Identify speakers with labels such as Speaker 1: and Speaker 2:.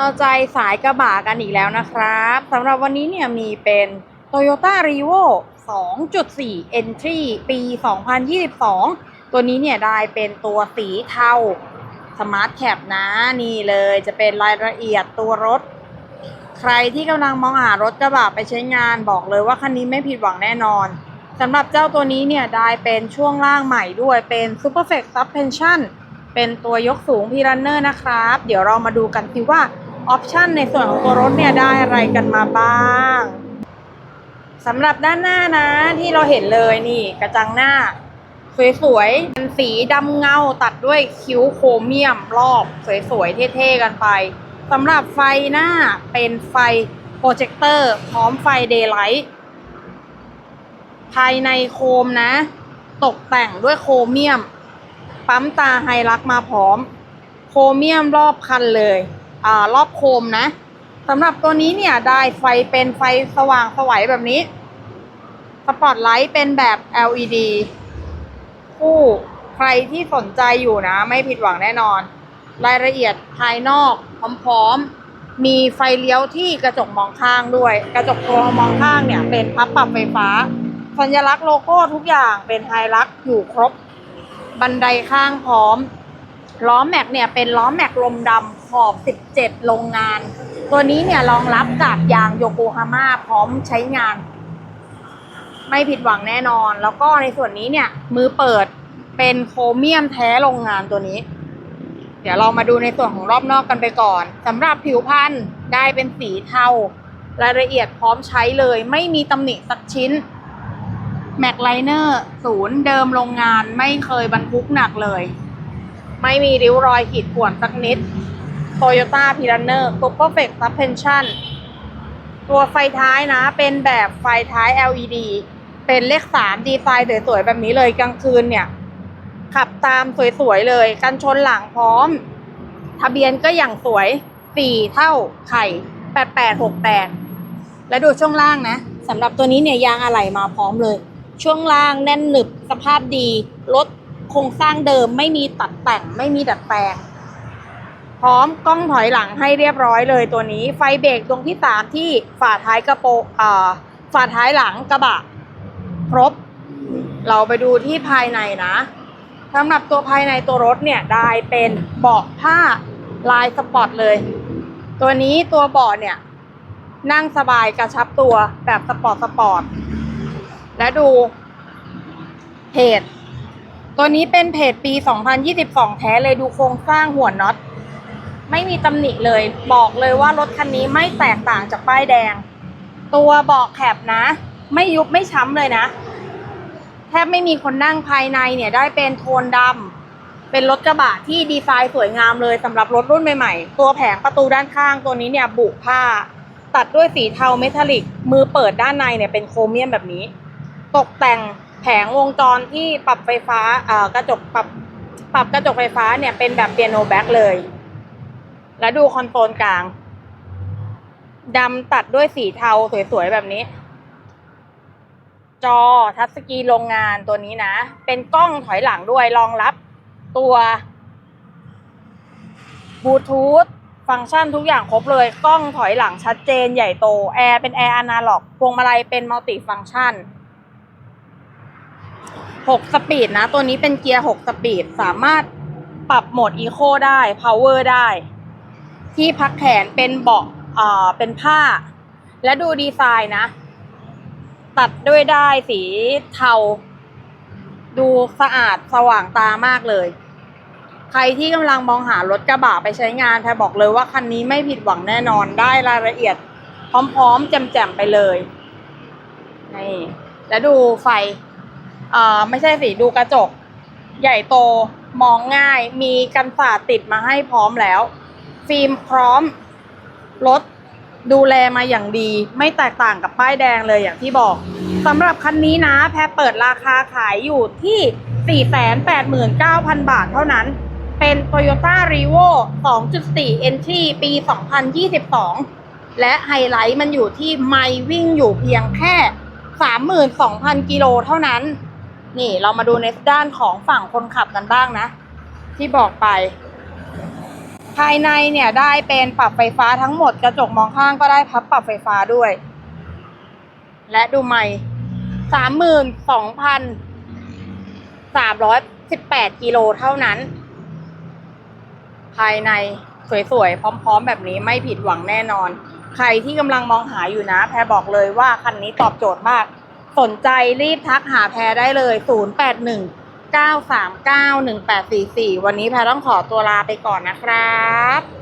Speaker 1: เอาใจสายกระบะกันอีกแล้วนะครับสำหรับวันนี้เนี่ยมีเป็น Toyota r e v o 2.4 Entry ปี 2022 ตัวนี้เนี่ยได้เป็นตัวสีเทา Smart Cap นะนี่เลยจะเป็นรายละเอียดตัวรถ ใครที่กำลังมองหารถกระบะไปใช้งานบอกเลยว่าคันนี้ไม่ผิดหวังแน่นอนสำหรับเจ้าตัวนี้เนี่ยได้เป็นช่วงล่างใหม่ด้วยเป็น Super f l e x Suspension เป็นตัวยกสูงพีรันเนอร์นะครับ เดี๋ยวเรามาดูกันสิว่า ออปชันในส่วนของตัวรถเนี่ยได้อะไรกันมาบ้างสำหรับด้านหน้านะที่เราเห็นเลยนี่กระจังหน้า สวยๆเป็นสีดำเงาตัดด้วยคิ้วโครเมียมรอบ สวยๆเท่ๆกันไปสำหรับไฟหน้าเป็นไฟโปรเจคเตอร์พร้อมไฟเดย์ไลท์ภายในโคมนะ ตกแต่งด้วยโครเมียม ปั๊มตาไฮรักมาพร้อม โครเมียมรอบคันเลย อรอบโคมนะสำหรับตัวนี้เนี่ยได้ไฟเป็นไฟสว่างสวัยแบบนี้สปอตไลท์เป็นแบบ LED คู่ใครที่สนใจอยู่นะ ไม่ผิดหวังแน่นอน รายละเอียดภายนอกพร้อมๆ มีไฟเลี้ยวที่กระจกมองข้างด้วย กระจกตัวมองข้างเนี่ย เป็นพับปรับไฟฟ้า สัญลักษณ์โลโก้ทุกอย่างเป็นไฮลักอยู่ครบ บันไดข้างพร้อม ล้อแม็กเนี่ยเป็นล้อแม็กลมดำ ขอบ 17 โรงงาน ตัวนี้เนี่ยรองรับกับยางโยโกฮาม่าพร้อมใช้งาน ไม่ผิดหวังแน่นอน แล้วก็ในส่วนนี้เนี่ย มือเปิดเป็นโครเมียมแท้โรงงานตัวนี้ เดี๋ยวเรามาดูในส่วนของรอบนอกกันไปก่อนสำหรับผิวพันธุ์ได้เป็นสีเทารายละเอียดพร้อมใช้เลย ไม่มีตำหนิสักชิ้นแม็กไลเนอร์ศูนย์เดิมโรงงานไม่เคยบรรทุกหนักเลย ไม่มีริ้วรอยขีดข่วนสักนิด Toyota p i r a n n e r Super f l e x Suspension ตัวไฟท้ายนะ เป็นแบบไฟท้าย LED เป็นเลข3ดีไซน์สวยๆ แบบนี้เลยกลางคืนเนี่ย ขับตามสวยๆ เลย กันชนหลังพร้อม ทะเบียนก็อย่างสวย4เท่าไข่8868แปดแล้วดูช่วงล่างนะสำหรับตัวนี้เนี่ยยางอะไหล่มาพร้อมเลย ช่วงล่างแน่นหนึบสภาพดีรถโครงสร้างเดิมไม่มีตัดแต่งไม่มีดัดแปลง พร้อมกล้องถอยหลังให้เรียบร้อยเลยตัวนี้ ไฟเบรกตรงที่สามที่ฝาท้ายกระโปรงฝาท้ายหลังกระบะ ครบ เราไปดูที่ภายในนะสำหรับตัวภายในตัวรถเนี่ยได้เป็นเบาะผ้าลายสปอร์ตเลย ตัวนี้ตัวเบาะเนี่ย นั่งสบายกระชับตัวแบบสปอร์ตสปอร์ต และดูเพจตัวนี้เป็นเพจปี 2022 แท้เลยดูโครงสร้างหัวน็อต ไม่มีตำหนิเลย บอกเลยว่ารถคันนี้ไม่แตกต่างจากป้ายแดง ตัวเบาะแคบนะ ไม่ยุบไม่ช้ำเลยนะ แทบไม่มีคนนั่งภายในเนี่ยได้เป็นโทนดำเป็นรถกระบะที่ดีไซน์สวยงามเลยสำหรับรถรุ่นใหม่ๆ ตัวแผงประตูด้านข้างตัวนี้เนี่ยบุผ้า ตัดด้วยสีเทาเมทัลลิก มือเปิดด้านในเนี่ยเป็นโครเมียมแบบนี้ ตกแต่งแผงวงจรที่ปรับไฟฟ้าเอ่อกระจกปรับปรับกระจกไฟฟ้าเนี่ยเป็นแบบเปียโนแบ็คเลย แล้วดูคอนโซลกลางดำตัดด้วยสีเทาสวยๆ แบบนี้ จอทัชสกรีโรงงานตัวนี้นะ เป็นกล้องถอยหลังด้วยรองรับตัวบลูทูธฟังก์ชันทุกอย่างครบเลยกล้องถอยหลังชัดเจนใหญ่โต แอร์เป็นแอร์อนาล็อกพวงมาลัยเป็นมัลติฟังก์ชัน6 สปีดนะ ตัวนี้เป็นเกียร์ 6 สปีด สามารถปรับโหมดอีโคได้ power ได้ ที่พักแขนเป็นเบาะอ่าเป็นผ้า และดูดีไซน์นะ ตัดด้วยได้สีเทา ดูสะอาดสว่างตามากเลย ใครที่กำลังมองหารถกระบะไปใช้งานแพรบอกเลยว่าคันนี้ไม่ผิดหวังแน่นอนได้รายละเอียด พร้อมๆแจ่มๆไปเลยนี่แล้วดูไฟอ่าไม่ใช่สิดูกระจก ใหญ่โตมองง่ายมีกันสาดติดมาให้พร้อมแล้ว ฟิล์มพร้อมรถดูแลมาอย่างดี ไม่แตกต่างกับป้ายแดงเลยอย่างที่บอกสำหรับคันนี้นะ แพรเปิดราคาขายอยู่ที่ 489,000 บาทเท่านั้น เป็น Toyota r e v o 2.4 Entry ปี 2022 และไฮไลท์มันอยู่ที่ไมล์วิ่งอยู่เพียงแค่ 32,000 กิโลเท่านั้น นี่เรามาดูในด้านของฝั่งคนขับกันบ้างนะ ที่บอกไป ภายในเนี่ยได้เป็นปรับไฟฟ้าทั้งหมดกระจกมองข้างก็ได้พับปรับไฟฟ้าด้วย และดูใหม่สามหมื่นสองพันสามร้อยสิบแปดกิโลเท่านั้น ภายในสวยๆ พร้อมๆ แบบนี้ไม่ผิดหวังแน่นอน ใครที่กำลังมองหาอยู่นะ แพรบอกเลยว่าคันนี้ตอบโจทย์มาก สนใจรีบทักหาแพรได้เลย 081 939 1844 วันนี้แพรต้องขอตัวลาไปก่อนนะครับ